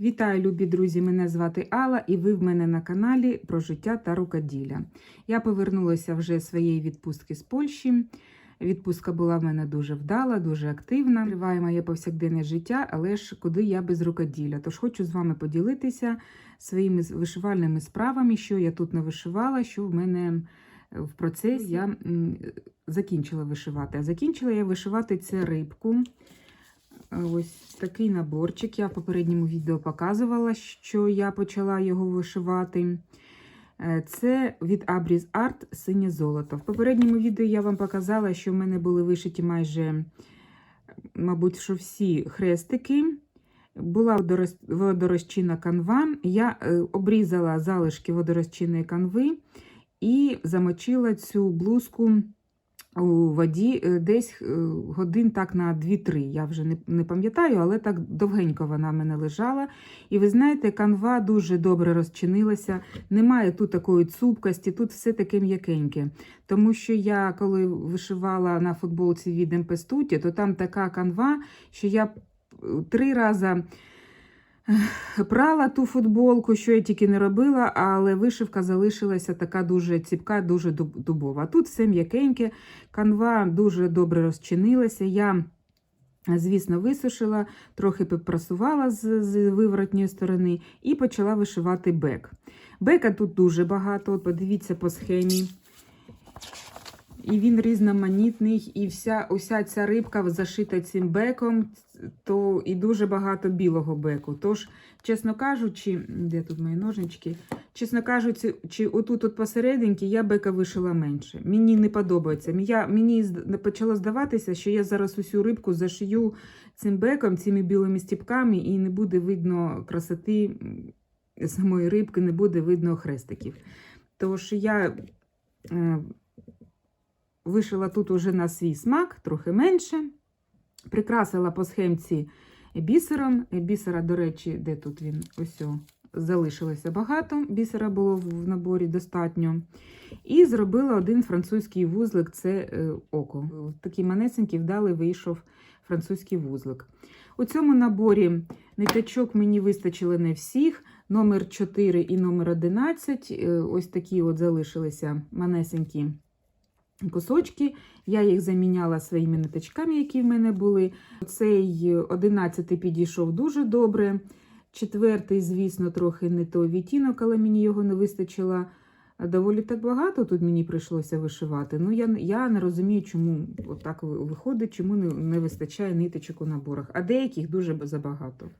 Вітаю, любі друзі! Мене звати Алла, і ви в мене на каналі про життя та рукоділля. Я повернулася вже з своєї відпустки з Польщі. Відпустка була в мене дуже вдала, дуже активна. Триває моє повсякденне життя, але ж куди я без рукоділля. Тож хочу з вами поділитися своїми вишивальними справами, що я тут не вишивала, що в мене в процесі я закінчила вишивати. А закінчила я вишивати це рибку. Ось такий наборчик. Я в попередньому відео показувала, що я почала його вишивати. Е, Це від Abris Art синє золото. В попередньому відео я вам показала, що в мене були вишиті майже, мабуть, що всі хрестики. Була водорозч- водорозчинна канва. Я е, обрізала залишки водорозчинної канви і замочила цю блузку у воді е, десь е, годин так на 2-3. Я вже не, не пам'ятаю, але так довгенько вона в мене лежала. І ви знаєте, канва дуже добре розчинилася. Немає тут такої цупкості, тут все таке м'якеньке. Тому що я, коли вишивала на футболці від МП Стуті, то там така канва, що я е, три рази. Прала ту футболку, що я тільки не робила, але вишивка залишилася така дуже ціпка, дуже дубова. Тут все м'якеньке, канва дуже добре розчинилася. Я, звісно, висушила, трохи попрасувала з, з виворотньої сторони і почала вишивати бек. Бека тут дуже багато, от подивіться по схемі. І він різноманітний, і вся, уся ця рибка зашита цим беком, то і дуже багато білого беку. Тож, чесно кажучи, де тут мої ножнички? Чесно кажучи, чи отут от посерединки я бека вишила менше. Мені не подобається. Я, мені почало здаватися, що я зараз усю рибку зашию цим беком, цими білими стіпками, і не буде видно красоти самої рибки, не буде видно хрестиків. Тож я е, вишила тут уже на свій смак, трохи менше. Прикрасила по схемці бісером. Бісера, до речі, де тут він? Ось о, залишилося багато. Бісера було в наборі достатньо. І зробила один французький вузлик це е, око. Такий манесенький вдалий вийшов французький вузлик. У цьому наборі ниточок мені вистачило не всіх. Номер 4 і номер 11. е, Ось такі от залишилися манесенькі кусочки. Я їх заміняла своїми ниточками, які в мене були. Цей 11 підійшов дуже добре. Четвертий, звісно, трохи не той відтінок, але мені його не вистачило. Доволі так багато тут мені прийшлося вишивати. Ну, я, я не розумію, чому так виходить, чому не, не вистачає ниточок у наборах, а деяких дуже забагато.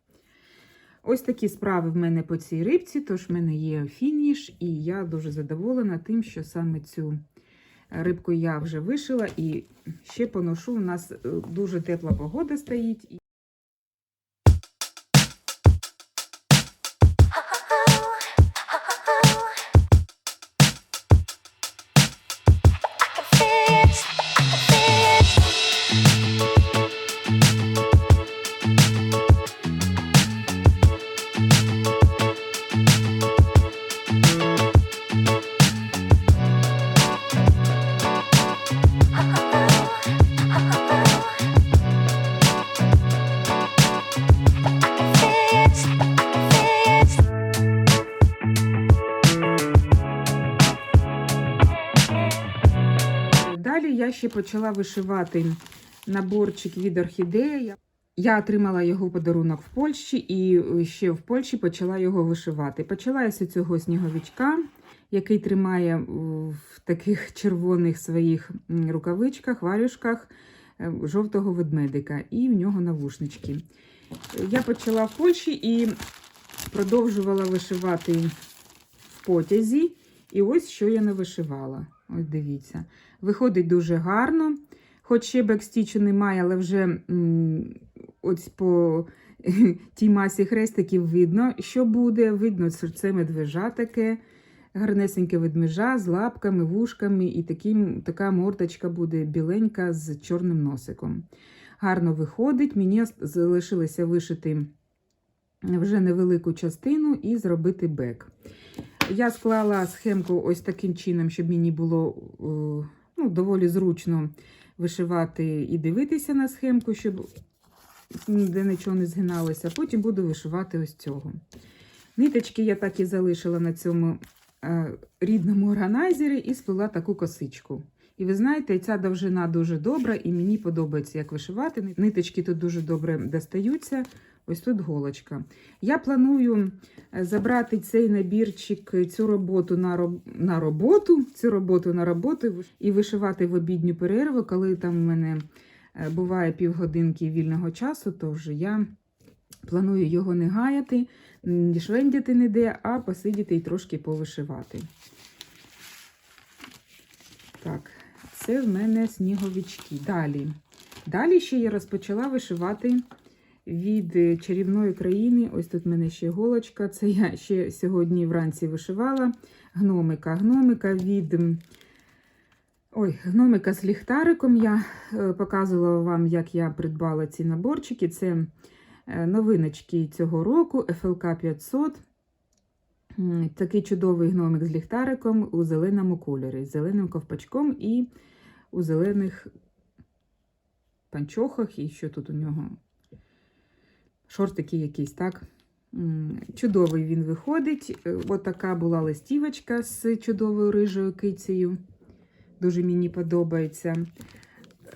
Ось такі справи в мене по цій рибці, тож в мене є фініш, і я дуже задоволена тим, що саме цю Рибку я вже вишила і ще поношу. У нас е, дуже тепла погода стоїть. Ще почала вишивати наборчик від орхідеї. Я отримала його подарунок в Польщі і е, ще в Польщі почала його вишивати. Почала я з цього сніговичка, який тримає в таких червоних своїх рукавичках, варюшках е, жовтого ведмедика, і в нього навушнички. Я почала в Польщі і продовжувала вишивати в потязі. І ось що я не вишивала. Ось дивіться. Виходить дуже гарно. Хоч ще бекстічу немає, але вже ось по тій масі хрестиків видно, що буде. Видно, що це медвежа таке, гарнесеньке ведмежа з лапками, вушками, і таким, така мордочка буде біленька з чорним носиком. Гарно виходить. Мені залишилося вишити вже невелику частину і зробити бек. Я склала схемку ось таким чином, щоб мені було е, ну, доволі зручно вишивати і дивитися на схемку, щоб де нічого не згиналося. Потім буду вишивати ось цього. Ниточки я так і залишила на цьому е, рідному органайзері і сплела таку косичку. І ви знаєте, ця довжина дуже добра, і мені подобається, як вишивати. Ниточки тут дуже добре достаються. Ось тут голочка. Я планую е, забрати цей набірчик, цю роботу на, роб... на роботу, цю роботу на роботу і вишивати в обідню перерву, коли там в мене е, буває півгодинки вільного часу, то вже я планую його не гаяти, не швендяти ніде, а посидіти і трошки повишивати. Так, це в мене сніговички. Далі. Далі ще я розпочала вишивати від е, чарівної країни. Ось тут в мене ще голочка. Це я ще сьогодні вранці вишивала. Гномика. Гномика від. Ой, гномика з ліхтариком. Я е, показувала вам, як я придбала ці наборчики. Це е, новиночки цього року FLK 500. Такий чудовий гномик з ліхтариком у зеленому кольорі, з зеленим ковпачком і у зелених панчохах. І що тут у нього? Шортики якісь, так? Чудовий він виходить. Е, От така була листівочка з чудовою рижою кицею. Дуже мені подобається.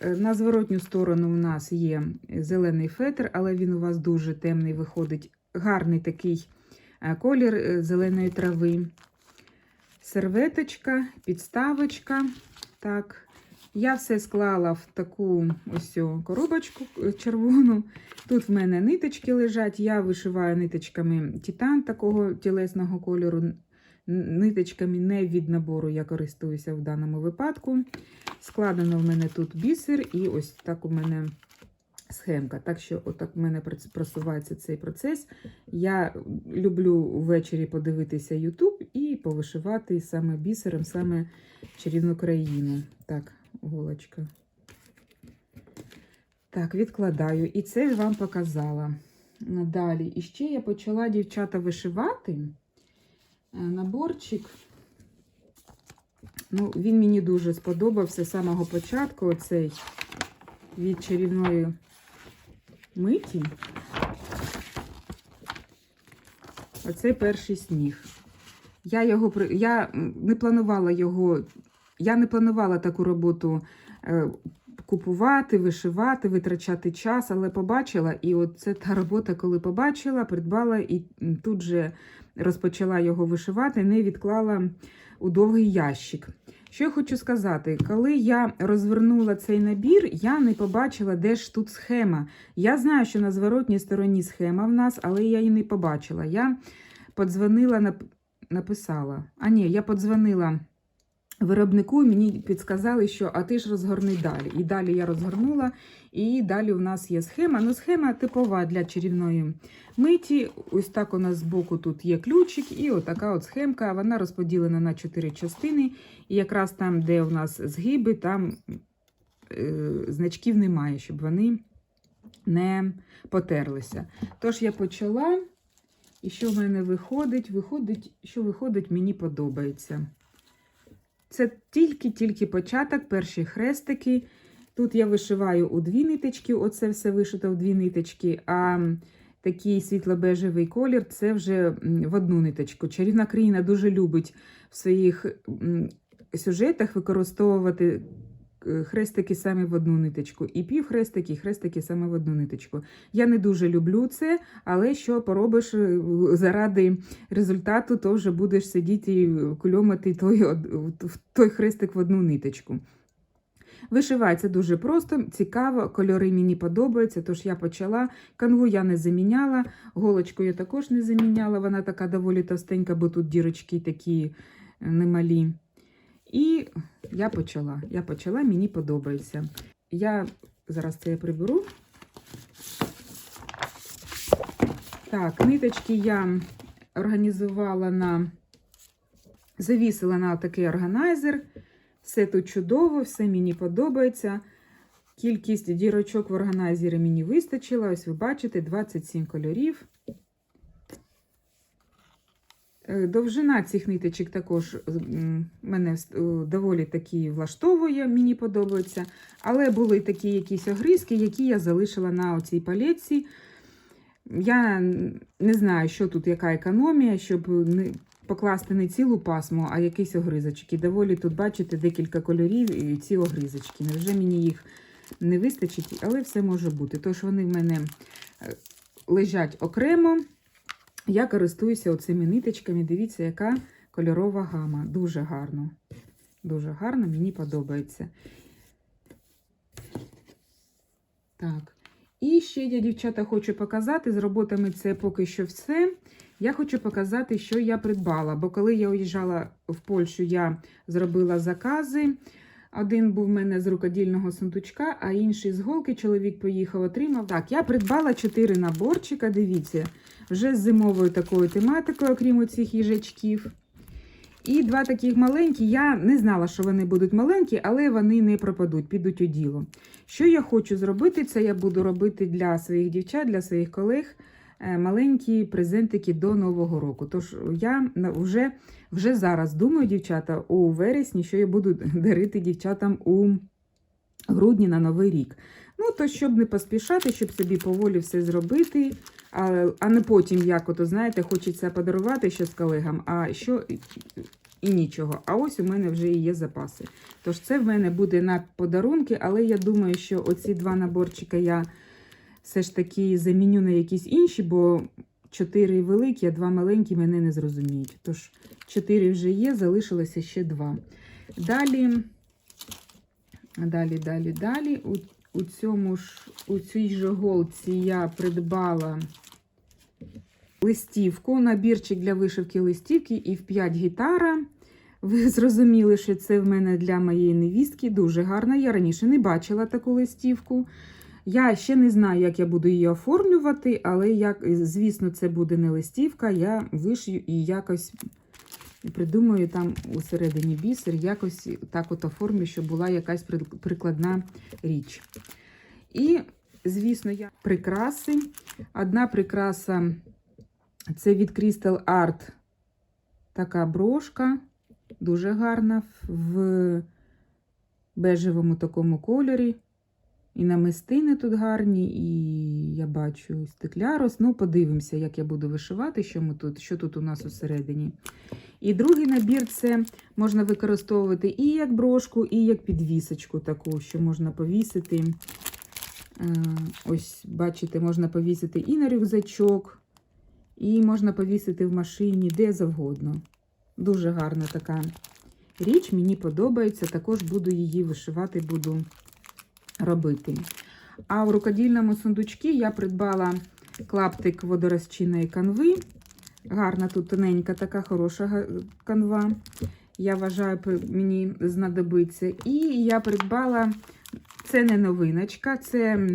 Е, На зворотню сторону у нас є зелений фетр, але він у вас дуже темний виходить. Гарний такий е, колір зеленої трави. Серветочка, підставочка. Так. Я все склала в таку ось коробочку е, червону. Тут в мене ниточки лежать. Я вишиваю ниточками титан такого тілесного кольору. Ниточками не від набору я користуюся в даному випадку. Складено в мене тут бісер, і ось так у мене схемка. Так що, отак в мене просувається цей процес. Я люблю ввечері подивитися YouTube і повишивати саме бісером, саме чарівну країну. Так, голочка. Так, відкладаю. І це вам показала. Далі. І ще я почала дівчата вишивати е, наборчик. Ну, він мені дуже сподобався з самого початку. Оцей від чарівної миті. Оцей перший сніг. Я його я не планувала його, я не планувала таку роботу е, купувати, вишивати, витрачати час, але побачила, і от це та робота, коли побачила, придбала і тут же розпочала його вишивати, не відклала у довгий ящик. Що я хочу сказати, коли я розвернула цей набір, я не побачила, де ж тут схема. Я знаю, що на зворотній стороні схема в нас, але я її не побачила. Я подзвонила, нап- написала. А ні, я подзвонила виробнику, мені підсказали, що а ти ж розгорни далі. І далі я розгорнула, і далі у нас є схема. Ну, схема типова для чарівної миті. Ось так у нас збоку тут є ключик, і отака от схемка. Вона розподілена на чотири частини. І якраз там, де у нас згиби, там е, значків немає, щоб вони не потерлися. Тож я почала. І що в мене виходить? Виходить, що виходить, мені подобається. Це тільки-тільки початок, перші хрестики. Тут я вишиваю у дві ниточки, оце все вишито в дві ниточки, а такий світло-бежевий колір це вже в одну ниточку. Чарівна країна дуже любить в своїх сюжетах використовувати хрестики саме в одну ниточку. І півхрестики, і хрестики саме в одну ниточку. Я не дуже люблю це, але що поробиш е, заради результату, то вже будеш сидіти і кульомати той, той хрестик в одну ниточку. Вишивається дуже просто, цікаво, кольори мені подобаються, тож я почала. Канву я не заміняла, голочку я також не заміняла, вона така доволі товстенька, бо тут дірочки такі е, немалі. І я почала. Я почала, мені подобається. Я зараз це я приберу. Так, ниточки я організувала на завісила на такий органайзер. Все тут чудово, все мені подобається. Кількість дірочок в органайзері мені вистачила. Ось ви бачите, 27 кольорів. Е, Довжина цих ниточок також мене е, доволі таки влаштовує, мені подобається. Але були такі якісь огризки, які я залишила на оцій палетці. Я не знаю, що тут яка економія, щоб не покласти не цілу пасму, а якийсь огризочок. І доволі тут, бачите, декілька кольорів і ці огризочки. Невже мені їх не вистачить, але все може бути. Тож вони в мене е, лежать окремо. Я користуюся оцими ниточками. Дивіться, яка кольорова гама. Дуже гарно. Дуже гарно, мені подобається. Так. І ще я, дівчата, хочу показати, з роботами це поки що все. Я хочу показати, що я придбала. Бо коли я уїжджала в Польщу, я зробила закази. Один був в мене з рукодільного сундучка, а інший з голки. Чоловік поїхав, отримав. Так, я придбала 4 наборчика. Дивіться, вже з зимовою такою тематикою, окрім цих їжачків. І два таких маленькі. Я не знала, що вони будуть маленькі, але вони не пропадуть, підуть у діло. Що я хочу зробити, це я буду робити для своїх дівчат, для своїх колег маленькі презентики до Нового року. Тож я вже, вже зараз думаю, дівчата, у вересні, що я буду дарити дівчатам у грудні на Новий рік. Ну, то щоб не поспішати, щоб собі поволі все зробити, а, а не потім, як ото, знаєте, хочеться подарувати щось колегам, а що і- нічого. А ось у мене вже і є запаси. Тож це в мене буде на подарунки, але я думаю, що оці два наборчика я все ж таки заміню на якісь інші, бо чотири великі, а два маленькі мене не зрозуміють. Тож чотири вже є, залишилося ще два. Далі, далі, далі, далі. У, у цьому ж, у цій же голці я придбала листівку, набірчик для вишивки листівки і в 5 гітара. Ви зрозуміли, що це в мене для моєї невістки дуже гарна. Я раніше не бачила таку листівку. Я ще не знаю, як я буду її оформлювати, але як, звісно, це буде не листівка, я вишию і якось придумаю там усередині бісер, якось так от оформлю, щоб була якась прикладна річ. І, звісно, я прикраси. Одна прикраса це від Crystal Art така брошка, дуже гарна в бежевому такому кольорі. І намистини тут гарні, і я бачу стеклярус. Ну, подивимося, як я буду вишивати, що, ми тут, що тут у нас усередині. І другий набір це можна використовувати і як брошку, і як підвісочку таку, що можна повісити. Е, Ось, бачите, можна повісити і на рюкзачок, і можна повісити в машині, де завгодно. Дуже гарна така річ, мені подобається. Також буду її вишивати, буду робити. А в рукодільному сундучці я придбала клаптик водорозчинної канви. Гарна тут тоненька, така хороша канва. Я вважаю, мені знадобиться. І я придбала, це не новиночка, це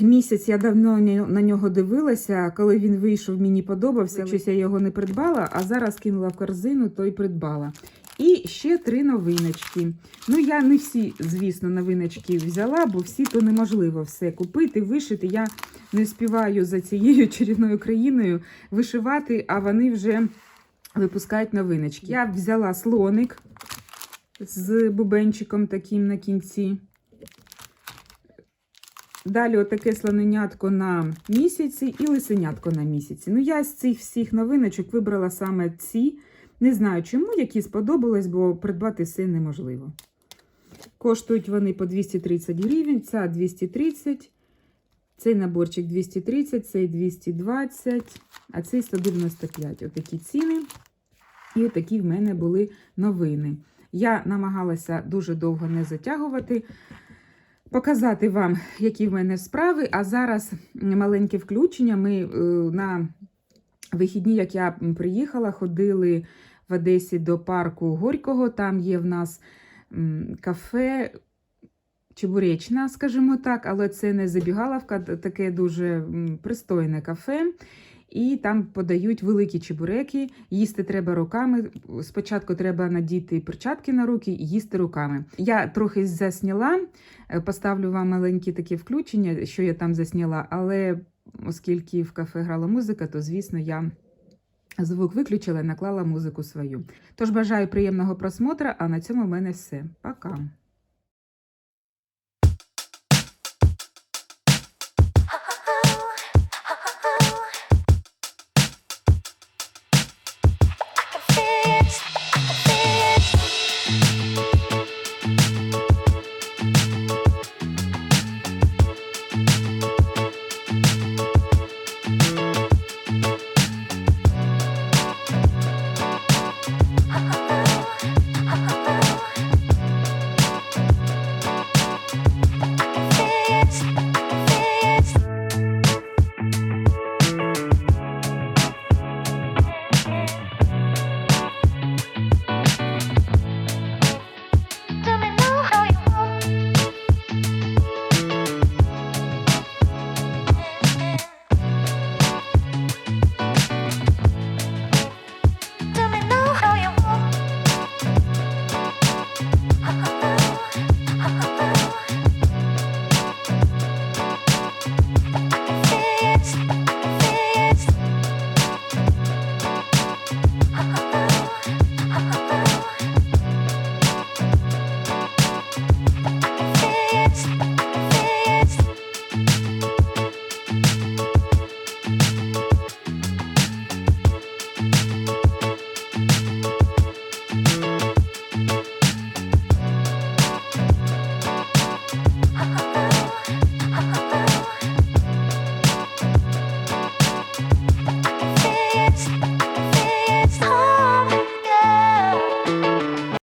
місяць я давно на нього дивилася. Коли він вийшов, мені подобався. Щось я його не придбала, а зараз кинула в корзину, то й придбала. І ще три новиночки. Ну, я не всі, звісно, новиночки взяла, бо всі то неможливо все купити, вишити. Я не співаю за цією чарівною країною вишивати, а вони вже випускають новиночки. Я взяла слоник з бубенчиком таким на кінці. Далі отаке слоненятко на місяці і лисенятко на місяці. Ну, я з цих всіх новиночок вибрала саме ці. Не знаю чому, які сподобались, бо придбати все неможливо. Коштують вони по 230 гривень, ця 230, цей наборчик 230, цей 220, а цей 195. Отакі ціни. І отакі в мене були новини. Я намагалася дуже довго не затягувати, показати вам, які в мене справи. А зараз маленьке включення. Ми е, на вихідні, як я приїхала, ходили в Одесі до парку Горького. Там є в нас кафе. Чебуречна, скажімо так, але це не забігаловка, таке дуже пристойне кафе. І там подають великі чебуреки. Їсти треба руками. Спочатку треба надіти перчатки на руки і їсти руками. Я трохи засняла, е, поставлю вам маленькі такі включення, що я там засняла, але оскільки в кафе грала музика, то звісно я Звук виключила і наклала музику свою. Тож бажаю приємного просмотра, а на цьому в мене все. Пока.